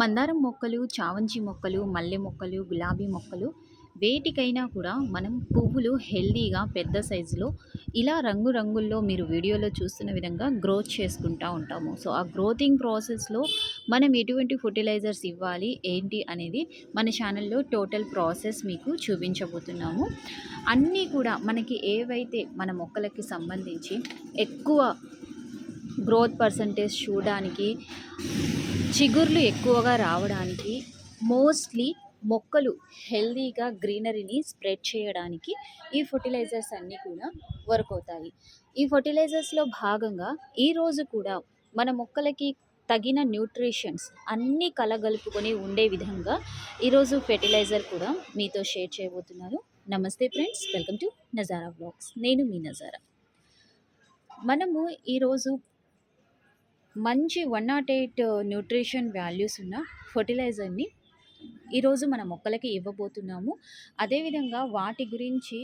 మందారం మొక్కలు చావంచి మొక్కలు మల్లె మొక్కలు గులాబీ మొక్కలు వేటికైనా కూడా మనం పువ్వులు హెల్దీగా పెద్ద సైజులో ఇలా రంగురంగుల్లో మీరు వీడియోలో చూస్తున్న విధంగా గ్రోత్ చేసుకుంటూ ఉంటాము. సో ఆ గ్రోతింగ్ ప్రాసెస్లో మనం ఎటువంటి ఫర్టిలైజర్స్ ఇవ్వాలి ఏంటి అనేది మన ఛానల్లో టోటల్ ప్రాసెస్ మీకు చూపించబోతున్నాము. అన్నీ కూడా మనకి ఏవైతే మన మొక్కలకి సంబంధించి ఎక్కువ గ్రోత్ పర్సంటేజ్ చూడడానికి చిగుర్లు ఎక్కువగా రావడానికి మోస్ట్లీ మొక్కలు హెల్దీగా గ్రీనరీని స్ప్రెడ్ చేయడానికి ఈ ఫర్టిలైజర్స్ అన్నీ కూడా వర్క్ అవుతాయి. ఈ ఫర్టిలైజర్స్లో భాగంగా ఈరోజు కూడా మన మొక్కలకి తగిన న్యూట్రిషన్స్ అన్నీ కలగలుపుకొని ఉండే విధంగా ఈరోజు ఫెర్టిలైజర్ కూడా మీతో షేర్ చేయబోతున్నాను. నమస్తే friends welcome to Nazara blogs నేను మీ నజారా. మనము ఈరోజు మంచి one naught eight nutrition values ఉన్న ఫర్టిలైజర్ని ఈరోజు మన మొక్కలకి ఇవ్వబోతున్నాము. అదేవిధంగా వాటి గురించి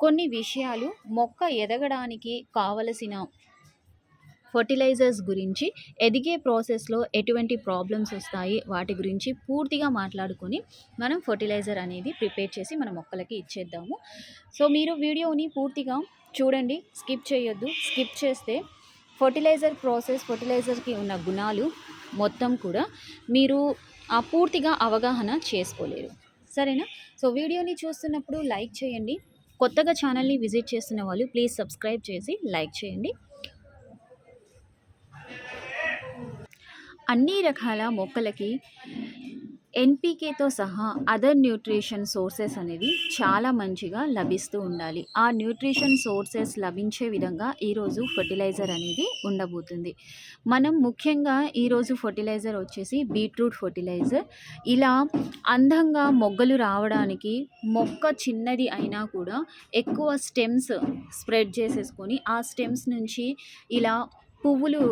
కొన్ని విషయాలు మొక్క ఎదగడానికి కావలసిన ఫర్టిలైజర్స్ గురించి ఎదిగే ప్రాసెస్లో ఎటువంటి ప్రాబ్లమ్స్ వస్తాయి వాటి గురించి పూర్తిగా మాట్లాడుకొని మనం ఫర్టిలైజర్ అనేది ప్రిపేర్ చేసి మన మొక్కలకి ఇచ్చేద్దాము. సో మీరు వీడియోని పూర్తిగా చూడండి స్కిప్ చేయొద్దు. స్కిప్ చేస్తే ఫర్టిలైజర్ ప్రాసెస్ ఫర్టిలైజర్కి ఉన్న గుణాలు మొత్తం కూడా మీరు ఆ పూర్తిగా అవగాహన చేసుకోలేరు. సరేనా? సో వీడియోని చూస్తున్నప్పుడు లైక్ చేయండి. కొత్తగా ఛానల్ని విజిట్ చేస్తున్న వాళ్ళు ప్లీజ్ సబ్స్క్రైబ్ చేసి లైక్ చేయండి. అన్ని రకాల మొక్కలకి ఎన్పికేతో సహా అదర్ న్యూట్రిషన్ సోర్సెస్ అనేవి చాలా మంచిగా లభిస్తూ ఉండాలి. ఆ న్యూట్రిషన్ సోర్సెస్ లభించే విధంగా ఈరోజు ఫర్టిలైజర్ అనేది ఉండబోతుంది. మనం ముఖ్యంగా ఈరోజు ఫర్టిలైజర్ వచ్చేసి బీట్రూట్ ఫర్టిలైజర్. ఇలా అందంగా మొగ్గలు రావడానికి మొక్క చిన్నది అయినా కూడా ఎక్కువ స్టెమ్స్ స్ప్రెడ్ చేసేసుకొని ఆ స్టెమ్స్ నుంచి ఇలా పువ్వులు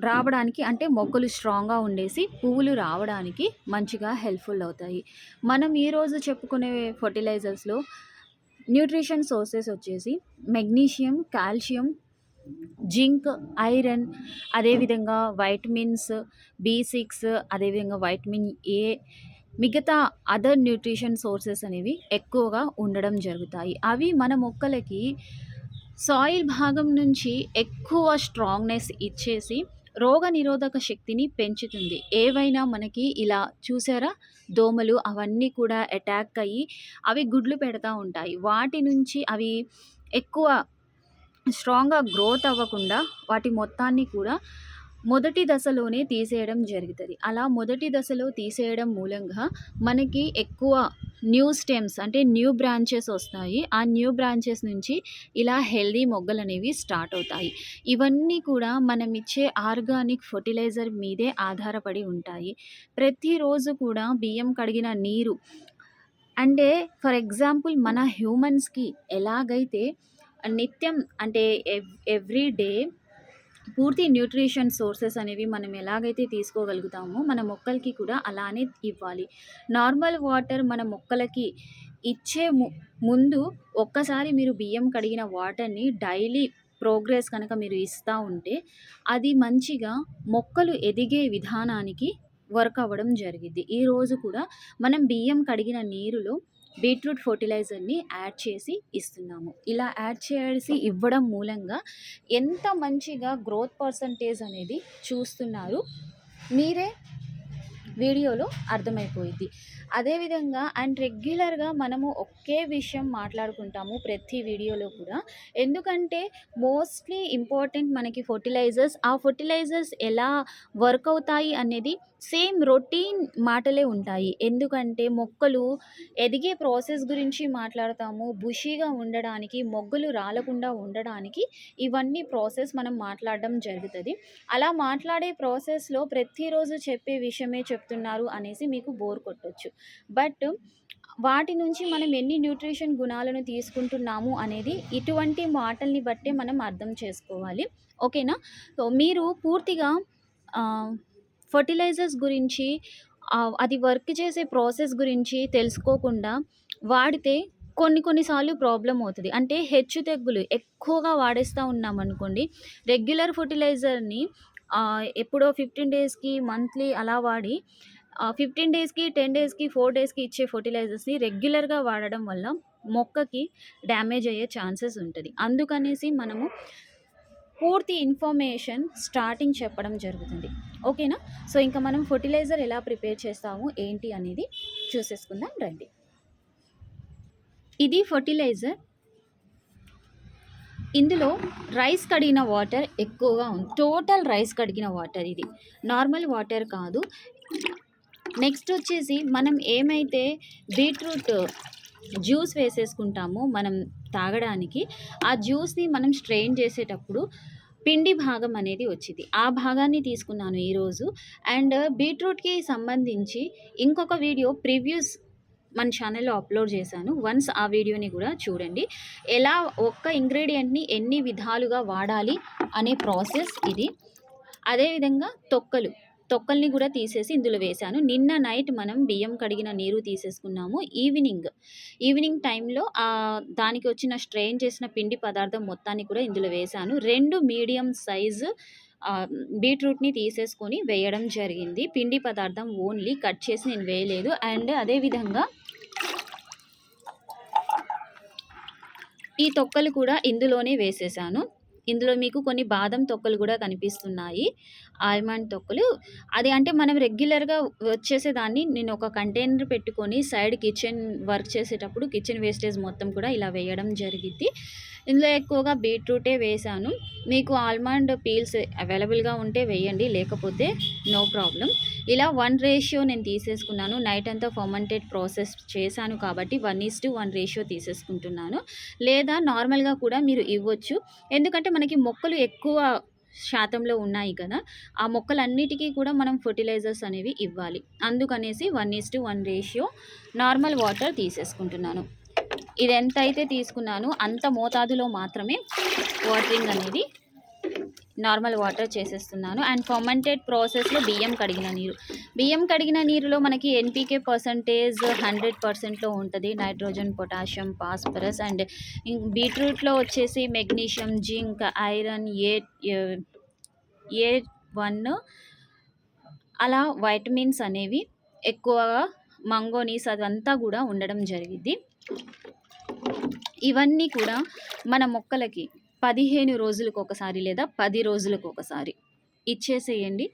రావడానికి అంటే మొక్కలు స్ట్రాంగ్గా ఉండేసి పువ్వులు రావడానికి మంచిగా హెల్ప్ఫుల్ అవుతాయి. మనం ఈరోజు చెప్పుకునే ఫర్టిలైజర్స్లో న్యూట్రిషన్ సోర్సెస్ వచ్చేసి మెగ్నీషియం కాల్షియం జింక్ ఐరన్ అదేవిధంగా వైటమిన్స్ బి సిక్స్ అదేవిధంగా వైటమిన్ ఏ మిగతా అదర్ న్యూట్రిషన్ సోర్సెస్ అనేవి ఎక్కువగా ఉండడం జరుగుతాయి. అవి మన మొక్కలకి సాయిల్ భాగం నుంచి ఎక్కువ స్ట్రాంగ్నెస్ ఇచ్చేసి రోగ నిరోధక శక్తిని పెంచుతుంది. ఏవైనా మనకి ఇలా చూసారా? దోమలు అవన్నీ కూడా అటాక్ అయ్యి అవి గుడ్లు పెడతా ఉంటాయి. వాటి నుంచి అవి ఎక్కువ స్ట్రాంగ్గా గ్రోత్ అవ్వకుండా వాటి మొత్తాన్ని కూడా మొదటి దశలోనే తీసేయడం జరుగుతుంది. అలా మొదటి దశలో తీసేయడం మూలంగా మనకి ఎక్కువ న్యూ స్టెమ్స్ అంటే న్యూ బ్రాంచెస్ వస్తాయి. ఆ న్యూ బ్రాంచెస్ నుంచి ఇలా హెల్దీ మొగ్గలు అనేవి స్టార్ట్ అవుతాయి. ఇవన్నీ కూడా మనం ఇచ్చే ఆర్గానిక్ ఫర్టిలైజర్ మీదే ఆధారపడి ఉంటాయి. ప్రతిరోజు కూడా బియ్యం కడిగిన నీరు అంటే ఫర్ ఎగ్జాంపుల్ మన హ్యూమన్స్కి ఎలాగైతే నిత్యం అంటే ఎవ్ ఎవ్రీ డే పూర్తి న్యూట్రిషన్ సోర్సెస్ అనేవి మనం ఎలాగైతే తీసుకోగలుగుతామో మన మొక్కలకి కూడా అలానే ఇవ్వాలి. నార్మల్ వాటర్ మన మొక్కలకి ఇచ్చే ముందు ఒక్కసారి మీరు బియ్యం కడిగిన వాటర్ని డైలీ ప్రోగ్రెస్ కనుక మీరు ఇస్తూ ఉంటే అది మంచిగా మొక్కలు ఎదిగే విధానానికి వర్క్ అవ్వడం జరిగింది ఈరోజు కూడా మనం బియ్యం కడిగిన నీరులో బీట్రూట్ ఫర్టిలైజర్ని యాడ్ చేసి ఇస్తున్నాము. ఇలా యాడ్ చేసి ఇవ్వడం మూలంగా ఎంత మంచిగా గ్రోత్ పర్సంటేజ్ అనేది చూస్తున్నారు. మీరే వీడియోలో అర్థమైపోయింది అదేవిధంగా అండ్ రెగ్యులర్గా మనము ఒకే విషయం మాట్లాడుకుంటాము ప్రతి వీడియోలో కూడా. ఎందుకంటే మోస్ట్లీ ఇంపార్టెంట్ మనకి ఫర్టిలైజర్స్. ఆ ఫర్టిలైజర్స్ ఎలా వర్క్ అవుతాయి అనేది సేమ్ రొటీన్ మాటలే ఉంటాయి. ఎందుకంటే మొక్కలు ఎదిగే ప్రాసెస్ గురించి మాట్లాడతాము. బుషీగా ఉండడానికి మొగ్గలు రాలకుండా ఉండడానికి ఇవన్నీ ప్రాసెస్ మనం మాట్లాడడం జరుగుతుంది. అలా మాట్లాడే ప్రాసెస్లో ప్రతిరోజు చెప్పే విషయమే చెప్తున్నారు అనేసి మీకు బోర్ కొట్టొచ్చు. బట్ వాటి నుంచి మనం ఎన్ని న్యూట్రిషన్ గుణాలను తీసుకుంటున్నాము అనేది ఇటువంటి మాటల్ని బట్టే మనం అర్థం చేసుకోవాలి. ఓకేనా? సో మీరు పూర్తిగా ఫర్టిలైజర్స్ గురించి అది వర్క్ చేసే ప్రాసెస్ గురించి తెలుసుకోకుండా వాడితే కొన్ని కొన్నిసార్లు ప్రాబ్లం అవుతుంది. అంటే హెచ్చు తెగ్గులు ఎక్కువగా వాడేస్తూ ఉన్నాం అనుకోండి రెగ్యులర్ ఫర్టిలైజర్ని ఎప్పుడో 15 డేస్‌కి, మంత్లీ అలా వాడి ఫిఫ్టీన్ డేస్‌కి, 10 డేస్‌కి, ఫోర్ డేస్‌కి ఇచ్చే ఫర్టిలైజర్స్ని రెగ్యులర్‌గా వాడడం వల్ల మొక్కకి డ్యామేజ్ అయ్యే ఛాన్సెస్ ఉంటుంది అందుకనేసి మనము పూర్తి ఇన్ఫర్మేషన్ స్టార్టింగ్ చెప్పడం జరుగుతుంది. ఓకేనా? సో, ఇంకా మనం ఫర్టిలైజర్ ఎలా ప్రిపేర్ చేస్తాము, ఏంటి అనేది చూసేసుకుందాం రండి. ఇది ఫర్టిలైజర్ ఇందులో రైస్ కడిగిన వాటర్ ఎక్కువగా ఉంది. టోటల్ రైస్ కడిగిన వాటర్ ఇది. నార్మల్ వాటర్ కాదు. నెక్స్ట్ వచ్చేసి మనం ఏమైతే బీట్రూట్ జ్యూస్ వేసేసుకుంటామో మనం తాగడానికి, ఆ జ్యూస్‌ని మనం స్ట్రెయిన్ చేసేటప్పుడు పిండి భాగం అనేది వచ్చింది ఆ భాగాన్ని తీసుకున్నాను ఈరోజు. అండ్ బీట్రూట్‌కి సంబంధించి ఇంకొక వీడియో ప్రివ్యూస్ మన ఛానల్లో అప్లోడ్ చేశాను. వన్స్ ఆ వీడియోని కూడా చూడండి. ఎలా ఒక్క ఇంగ్రీడియంట్ని ఎన్ని విధాలుగా వాడాలి అనే ప్రాసెస్ ఇది. అదేవిధంగా తొక్కలు. తొక్కల్ని కూడా తీసేసి ఇందులో వేశాను. నిన్న నైట్ మనం బియ్యం కడిగిన నీరు తీసేసుకున్నాము. ఈవినింగ్, ఈవినింగ్ టైంలో దానికి వచ్చిన స్ట్రెయిన్ చేసిన పిండి పదార్థం మొత్తాన్ని కూడా ఇందులో వేశాను. రెండు మీడియం సైజు బీట్రూట్‌ని తీసేసుకొని వేయడం జరిగింది. పిండి పదార్థం ఓన్లీ కట్ చేసి నేను వేయలేదు. అండ్ అదేవిధంగా ఈ తొక్కలు కూడా ఇందులోనే వేసేసాను ఇందులో మీకు కొన్ని బాదం తొక్కలు కూడా కనిపిస్తున్నాయి. ఆల్మండ్ తొక్కలు. అది అంటే మనం రెగ్యులర్‌గా వచ్చేసేదాన్ని నేను ఒక కంటైనర్ పెట్టుకొని సైడ్ కిచెన్ వర్క్ చేసేటప్పుడు కిచెన్ వేస్టేజ్ మొత్తం కూడా ఇలా వేయడం జరిగిద్ది. ఇందులో ఎక్కువగా బీట్రూటే వేశాను. మీకు ఆల్మండ్ పీల్స్ అవైలబుల్‌గా ఉంటే వేయండి. లేకపోతే నో ప్రాబ్లం ఇలా వన్ రేషియో నేను తీసేసుకున్నాను. నైట్ అంతా ఫర్మెంటెడ్ ప్రాసెస్ చేశాను కాబట్టి 1:1 రేషియో తీసేసుకుంటున్నాను. లేదా నార్మల్‌గా కూడా మీరు ఇవ్వచ్చు. ఎందుకంటే మనకి మొక్కలు ఎక్కువ శాతంలో ఉన్నాయి కదా! ఆ మొక్కలన్నిటికీ కూడా మనం ఫర్టిలైజర్స్ అనేవి ఇవ్వాలి. అందుకనేసి 1:1 రేషియో నార్మల్ వాటర్ తీసేసుకుంటున్నాను. ఇది ఎంత అయితే తీసుకున్నానో అంత మోతాదులో మాత్రమే వాటరింగ్ అనేది నార్మల్ వాటర్ చేసేస్తున్నాను. అండ్ ఫర్మెంటెడ్ ప్రాసెస్‌లో బియ్యం కడిగిన నీరు. బియ్యం కడిగిన నీరులో మనకి ఎన్పికే పర్సెంటేజ్ హండ్రెడ్ పర్సెంట్లో ఉంటుంది నైట్రోజన్, పొటాషియం, ఫాస్ఫరస్ అండ్ బీట్రూట్‌లో వచ్చేసి magnesium, zinc, iron, A A one అలా వైటమిన్స్ అనేవి ఎక్కువగా మంగోనీస్ అదంతా కూడా ఉండడం జరిగింది ఇవన్నీ కూడా మన మొక్కలకి పదిహేను రోజులకు ఒకసారి లేదా పది రోజులకు ఒకసారి ఇచ్చేసేయండి.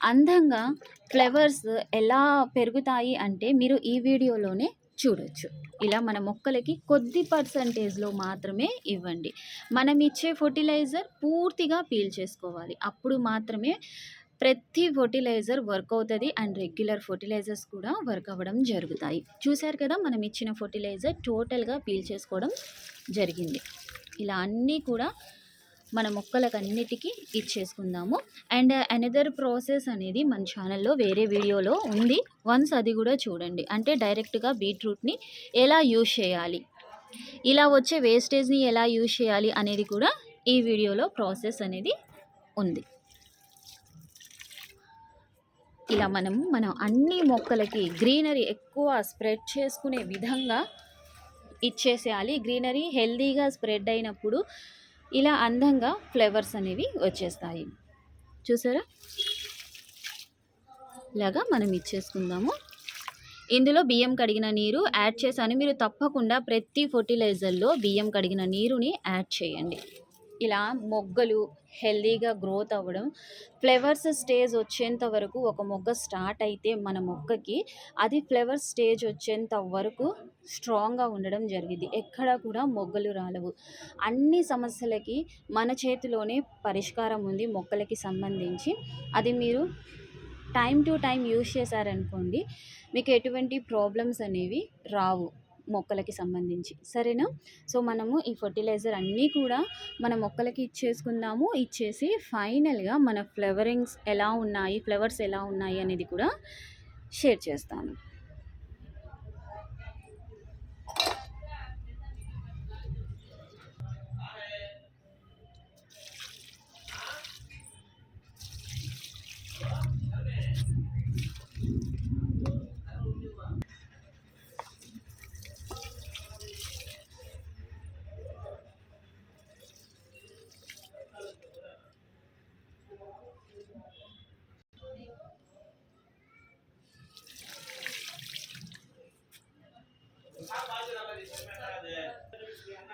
అందంగా ఫ్లవర్స్ ఎలా పెరుగుతాయి అంటే మీరు ఈ వీడియోలోనే చూడొచ్చు. ఇలా మన మొక్కలకి కొద్ది పర్సెంటేజ్‌లో మాత్రమే ఇవ్వండి. మనం ఇచ్చే ఫర్టిలైజర్ పూర్తిగా పీల్ చేసుకోవాలి అప్పుడు మాత్రమే ప్రతి ఫర్టిలైజర్ వర్క్ అవుతుంది అండ్ రెగ్యులర్ ఫర్టిలైజర్స్ కూడా వర్క్ అవ్వడం జరుగుతాయి. చూశారు కదా! మనం ఇచ్చిన ఫర్టిలైజర్ టోటల్‌గా పీల్ చేసుకోవడం జరిగింది. ఇలా అన్నీ కూడా మన మొక్కలకన్నిటికి ఇచ్చేసుకుందాము. అండ్ అనదర్ ప్రాసెస్ అనేది మన ఛానెల్‌లో వేరే వీడియోలో ఉంది. వన్స్ అది కూడా చూడండి. అంటే డైరెక్ట్‌గా బీట్రూట్‌ని ఎలా యూజ్ చేయాలి? ఇలా వచ్చే వేస్టేజ్‌ని ఎలా యూజ్ చేయాలి అనేది కూడా ఈ వీడియోలో ప్రాసెస్ అనేది ఉంది. ఇలా మనము మనం అన్ని మొక్కలకి గ్రీనరీ ఎక్కువ స్ప్రెడ్ చేసుకునే విధంగా ఇచ్చేసేయాలి. గ్రీనరీ హెల్దీగా స్ప్రెడ్ అయినప్పుడు ఇలా అందంగా ఫ్లేవర్స్ అనేవి వచ్చేస్తాయి. చూసారా? ఇలాగా మనం ఇచ్చేసుకుందాము. ఇందులో బియ్యం కడిగిన నీరు యాడ్ చేశాను. మీరు తప్పకుండా ప్రతి ఫర్టిలైజర్లో బియ్యం కడిగిన నీరుని యాడ్ చేయండి. ఇలా మొగ్గలు హెల్తీగా గ్రోత్ అవ్వడం, ఫ్లవర్స్ స్టేజ్ వచ్చేంత వరకు ఒక మొగ్గ స్టార్ట్ అయితే మన మొక్కకి అది ఫ్లవర్ స్టేజ్ వచ్చేంత వరకు స్ట్రాంగ్‌గా ఉండడం జరిగింది ఎక్కడా కూడా మొగ్గలు రాలవు. అన్ని సమస్యలకి మన చేతిలోనే పరిష్కారం ఉంది మొక్కలకి సంబంధించి. అది మీరు టైం టు టైం యూజ్ చేశారనుకోండి మీకు ఎటువంటి ప్రాబ్లమ్స్ అనేవి రావు మొక్కలకి సంబంధించి. సరేనా? సో, మనము ఈ ఫెర్టిలైజర్ అన్నీ కూడా మన మొక్కలకి ఇచ్చేసుకుందాము. ఇచ్చేసి ఫైనల్‌గా మన ఫ్లవరింగ్స్ ఎలా ఉన్నాయి? ఫ్లవర్స్ ఎలా ఉన్నాయి? అనేది కూడా షేర్ చేస్తాను.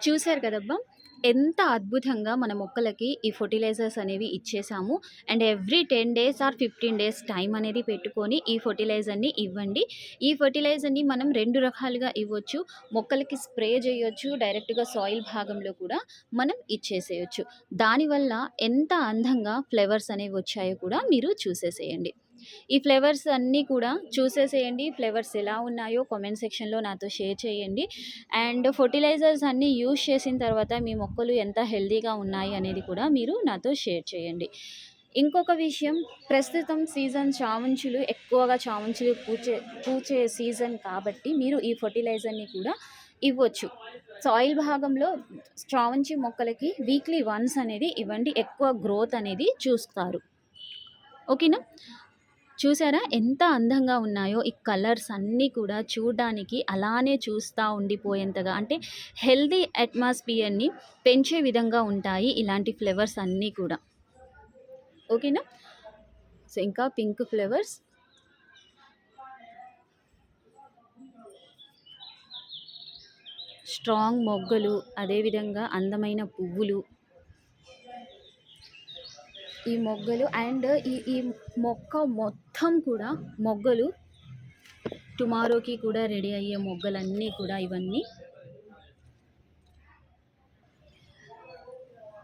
చూశారు కదబ్బా! ఎంత అద్భుతంగా మన మొక్కలకి ఈ ఫెర్టిలైజర్స్ అనేవి ఇచ్చేసాము. And every 10 days or 15 days time అనేది పెట్టుకొని ఈ ఫర్టిలైజర్ని ఇవ్వండి. ఈ ఫెర్టిలైజర్‌ని మనం రెండు రకాలుగా ఇవ్వచ్చు. మొక్కలకి స్ప్రే చేయొచ్చు. డైరెక్ట్‌గా సాయిల్ భాగంలో కూడా మనం ఇచ్చేసేయొచ్చు. దానివల్ల ఎంత అందంగా ఫ్లేవర్స్ అనేవి వచ్చాయో కూడా మీరు చూసేసేయండి. ఈ ఫ్లేవర్స్ అన్నీ కూడా చూసేసేయండి. ఫ్లేవర్స్ ఎలా ఉన్నాయో కామెంట్ సెక్షన్‌లో నాతో షేర్ చేయండి. అండ్ ఫర్టిలైజర్స్ అన్నీ యూజ్ చేసిన తర్వాత మీ మొక్కలు ఎంత హెల్దీగా ఉన్నాయి అనేది కూడా మీరు నాతో షేర్ చేయండి. ఇంకొక విషయం ప్రస్తుతం సీజన్ చామంచులు ఎక్కువగా చామంచులు పూచే పూచే సీజన్ కాబట్టి మీరు ఈ ఫర్టిలైజర్ని కూడా ఇవ్వచ్చు. సాయిల్ భాగంలో చామంతి మొక్కలకి వీక్లీ వన్స్ అనేది ఇవ్వండి. ఎక్కువ గ్రోత్ అనేది చూస్తారు. ఓకేనా? చూసారా ఎంత అందంగా ఉన్నాయో ఈ కలర్స్ అన్నీ కూడా చూడడానికి అలానే చూస్తూ ఉండిపోయేంతగా అంటే హెల్దీ అట్మాస్ఫియర్‌ని పెంచే విధంగా ఉంటాయి ఇలాంటి ఫ్లేవర్స్ అన్నీ కూడా. ఓకేనా? సో, ఇంకా పింక్ ఫ్లేవర్స్ స్ట్రాంగ్ మొగ్గలు, అదేవిధంగా అందమైన పువ్వులు. ఈ మొగ్గలు అండ్ ఈ ఈ మొక్క మొత్తం కూడా మొగ్గలు టుమారోకి కూడా రెడీ అయ్యే మొగ్గలన్నీ కూడా ఇవన్నీ.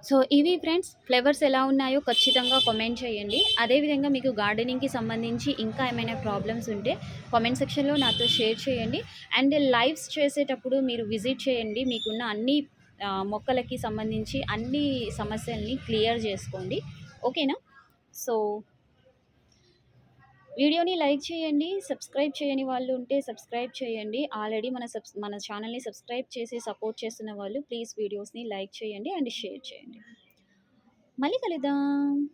సో, ఇవి ఫ్రెండ్స్ ఫ్లేవర్స్ ఎలా ఉన్నాయో ఖచ్చితంగా కామెంట్ చేయండి. అదేవిధంగా మీకు గార్డెనింగ్‌కి సంబంధించి ఇంకా ఏమైనా ప్రాబ్లమ్స్ ఉంటే కామెంట్ సెక్షన్‌లో నాతో షేర్ చేయండి. అండ్ లైవ్స్ చేసేటప్పుడు మీరు విజిట్ చేయండి. మీకున్న అన్ని మొక్కలకి సంబంధించి అన్ని సమస్యల్ని క్లియర్ చేసుకోండి. ఓకేనా? సో వీడియోని లైక్ చేయండి. సబ్స్క్రైబ్ చేయని వాళ్ళు ఉంటే సబ్స్క్రైబ్ చేయండి. ఆల్రెడీ మన సబ్స్ మన ఛానల్‌ని సబ్స్క్రైబ్ చేసి సపోర్ట్ చేస్తున్న వాళ్ళు ప్లీజ్ వీడియోస్‌ని లైక్ చేయండి అండ్ షేర్ చేయండి. మళ్ళీ కలుద్దాం.